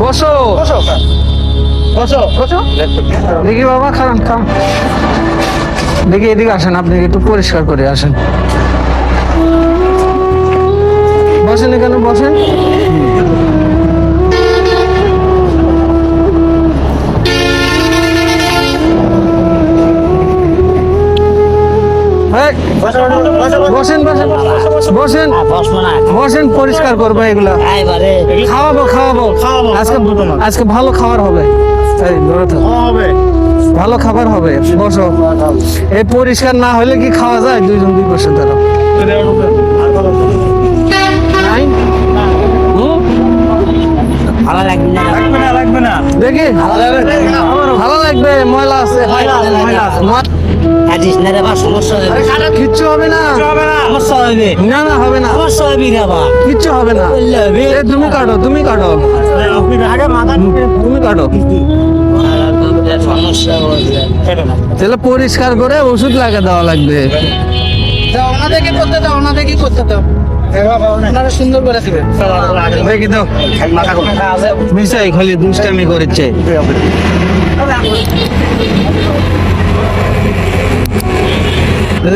বসো। বসো বসো। দেখি বাবা খান খান দেখি এদিকে আসেন আপনি একটু পরিষ্কার করে আসেন। বসেন এখানে বসেন। বসেন বসেন বসেন বসেন পরিষ্কার করব এগুলা। খাওয়াবো খাওয়াবো। আজকে আজকে ভালো খাবার হবে। ভালো খাবার হবে বসো। এই পরিষ্কার না হলে কি খাওয়া যায়? দুইজন দুই বসে না। দেখি। ভালো লাগবে। ময়লা আছে। ময়লা কাটিস না রে বা সমস্যা হবে কিচ্ছু হবে না। হবে না। সমস্যা হবে না না হবে না। সমস্যা হবে রে বা। কিচ্ছু হবে না। তুমি কাটো তুমি কাটো। আপনি আগে মাথা তুমি কাটো। তাহলে পরিষ্কার করে ওষুধ লাগা দেওয়া লাগবে। ওনাদেরকে করতে দাও ওনাদেরকে করতে দাও। সুন্দর করে খালি দুষ্টামি করেছে।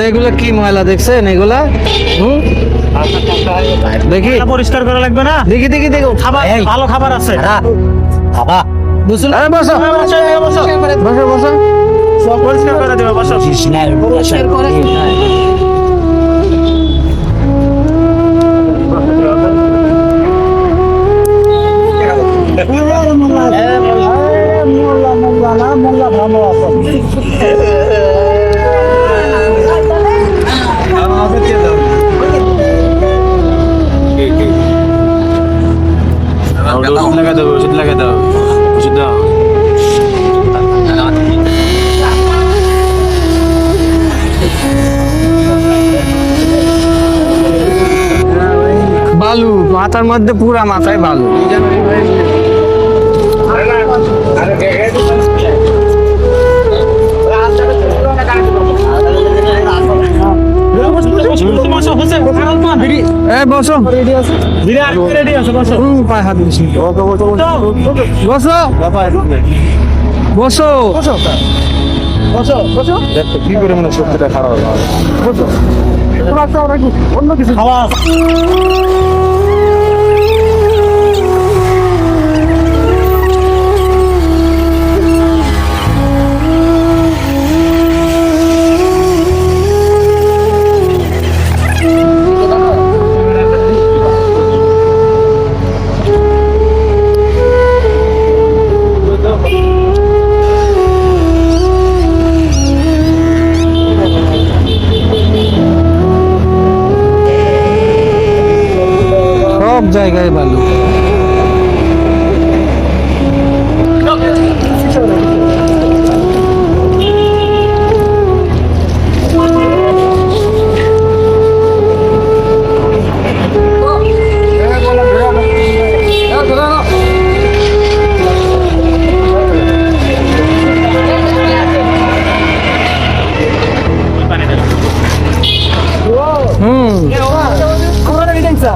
এগুলো কি ময়লা দেখছেন? এগুলা? হুম? দেখি। পরিষ্কার করা লাগবে না? দেখি দেখি দেখো। খাবার। ভালো খাবার আছে। বাবা বুঝলো আরে বসো। হ্যাঁ, বসো, হ্যাঁ, বসো। বসো বসো। সব পরিষ্কার করে দেবে বসো। কৃষ্ণের ওষুধ লাগা দেবে ওষুধ লাগা দাও ওষুধ দাও বালু মাথার মধ্যে পুরা মাথায় বালু বসো রেডি। আছে? বসো। বসো বসো বসো। বসো। কি করে মানে সত্যিটা খারাপ হবে। অন্য কিছু? খাওয়া জায়গায় বালু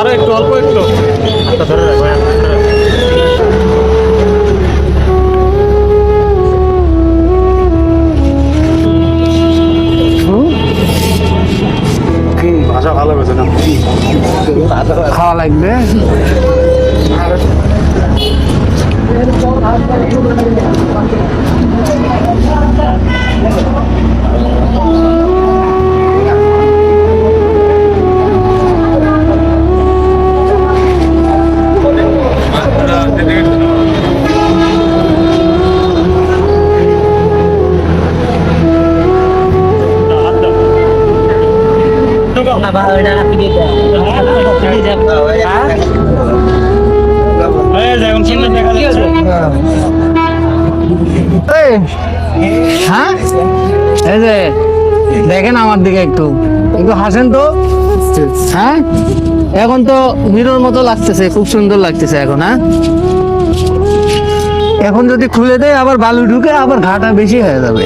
আরে একটু অল্প একটু। আচ্ছা ধরে রাখো Terima kasih telah menonton! হ্যাঁ? এই যে, দেখেন আমার দিকে একটু। একটু হাসেন তো। হ্যাঁ? এখন তো হিরোর মতো লাগতেছে, খুব সুন্দর লাগতেছে এখন হ্যাঁ? এখন যদি খুলে দেয়, আবার বালু ঢুকে আবার ঘাটা বেশি হয়ে যাবে।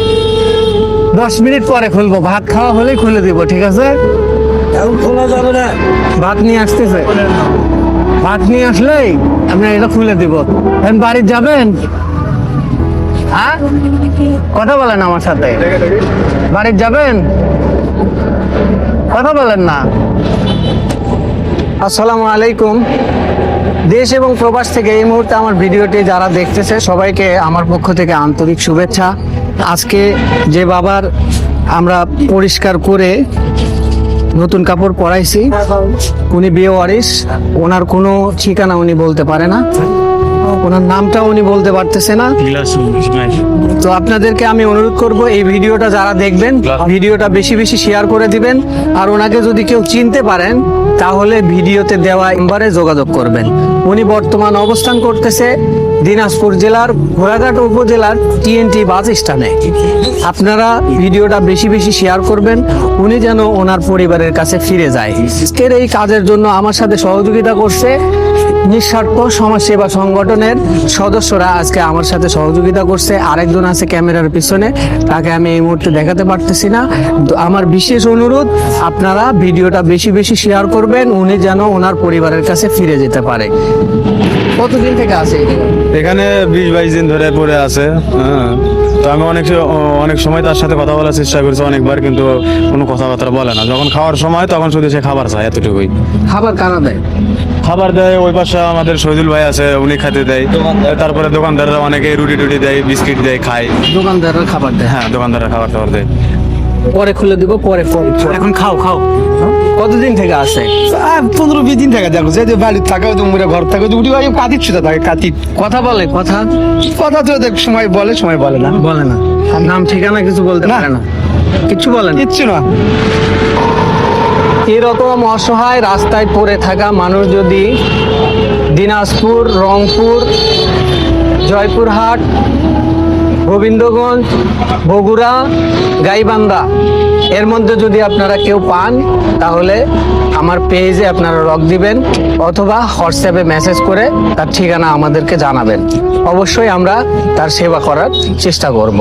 দশ মিনিট পরে খুলবো। ভাত খাওয়া হলেই খুলে দিব, ঠিক আছে? ভাত নিয়ে আসতেছে। ভাত নিয়ে আসলেই আমরা এটা খুলে দিব। এখন বাড়ি যাবেন? হ্যাঁ? কথা বলেন আমার সাথে। বাড়ির যাবেন? কথা বলেন না। আসসালামু আলাইকুম। দেশ এবং প্রবাস থেকে এই মুহূর্তে আমার ভিডিওটি যারা দেখতেছে, সবাইকে আমার পক্ষ থেকে আন্তরিক শুভেচ্ছা। আজকে যে বাবার আমরা পরিষ্কার করে নতুন কাপড় পরাইছি, উনি বিয়ে ওয়ারিস ওনার কোনো ঠিকানা উনি বলতে পারে না। ওনার নামটাও উনি বলতে পারতেছে না। তো আপনাদেরকে আমি অনুরোধ করব এই ভিডিওটা যারা দেখবেন ভিডিওটা বেশি বেশি শেয়ার করে দিবেন। আর ওনাকে যদি কেউ চিনতে পারেন তাহলে ভিডিওতে দেওয়া নাম্বারে যোগাযোগ করবেন। উনি বর্তমান অবস্থান করতেছে দিনাজপুর জেলার ঘোড়াঘাট উপজেলার টিএনটি বাস স্ট্যান্ডে। আপনারা ভিডিওটা বেশি বেশি শেয়ার করবেন, উনি যেন ওনার পরিবারের কাছে ফিরে যায়। আজকের এই কাজের জন্য আমার সাথে সহযোগিতা করছে নিঃস্বার্থ সমাজসেবা সংগঠনের সদস্যরা। আজকে আমার সাথে সহযোগিতা করছে, আরেকজন আছে ক্যামেরার পিছনে, তাকে আমি এই মুহূর্তে দেখাতে পারতেছি না। আমার বিশেষ অনুরোধ, আপনারা ভিডিওটা বেশি বেশি শেয়ার করবেন, উনি যেন ওনার পরিবারের কাছে ফিরে যেতে পারে। কতদিন থেকে আছে এখানে? বিশ বাইশ দিন ধরে পড়ে আছে হ্যাঁ। তো আমি অনেক অনেক সময় তার সাথে কথা বলার চেষ্টা করেছি অনেকবার কিন্তু কোনো কথাবার্তা বলে না। যখন খাওয়ার সময় তখন শুধু সে খাবার চায় এতটুকুই। খাবার কারা দেয়? খাবার দেয় ওই পাশে আমাদের শহীদুল ভাই আছে উনি খেতে দেয়। তারপরে দোকানদাররা অনেকে রুটি টুটি দেয় বিস্কিট দেয় খায়। দোকানদাররা খাবার দেয়। হ্যাঁ দোকানদাররা খাবার টাবার দেয়। পরে খুলে দিব পরে পরে এখন খাও খাও। কতদিন থেকে আছে? পনেরো বিশ দিন থাকে দেখো যে বাড়ি থাকে তো মুড়ে ঘর থাকে তো উঠি ভাই কাতির ছুটে থাকে কাতির কথা বলে কথা? কথা তো দেখ সময় বলে সময় বলে না। বলে না। নাম ঠিকানা কিছু বলতে পারে না। কিছু বলে না। কিচ্ছু না। এরকম অসহায় রাস্তায় পড়ে থাকা মানুষ যদি দিনাজপুর রংপুর জয়পুরহাট গোবিন্দগঞ্জ, বগুড়া, গাইবান্ধা। এর মধ্যে যদি আপনারা কেউ পান, তাহলে আমার পেজে আপনারা রক দিবেন অথবা হোয়াটসঅ্যাপে মেসেজ করে তার ঠিকানা আমাদেরকে জানাবেন। অবশ্যই আমরা তার সেবা করার চেষ্টা করব।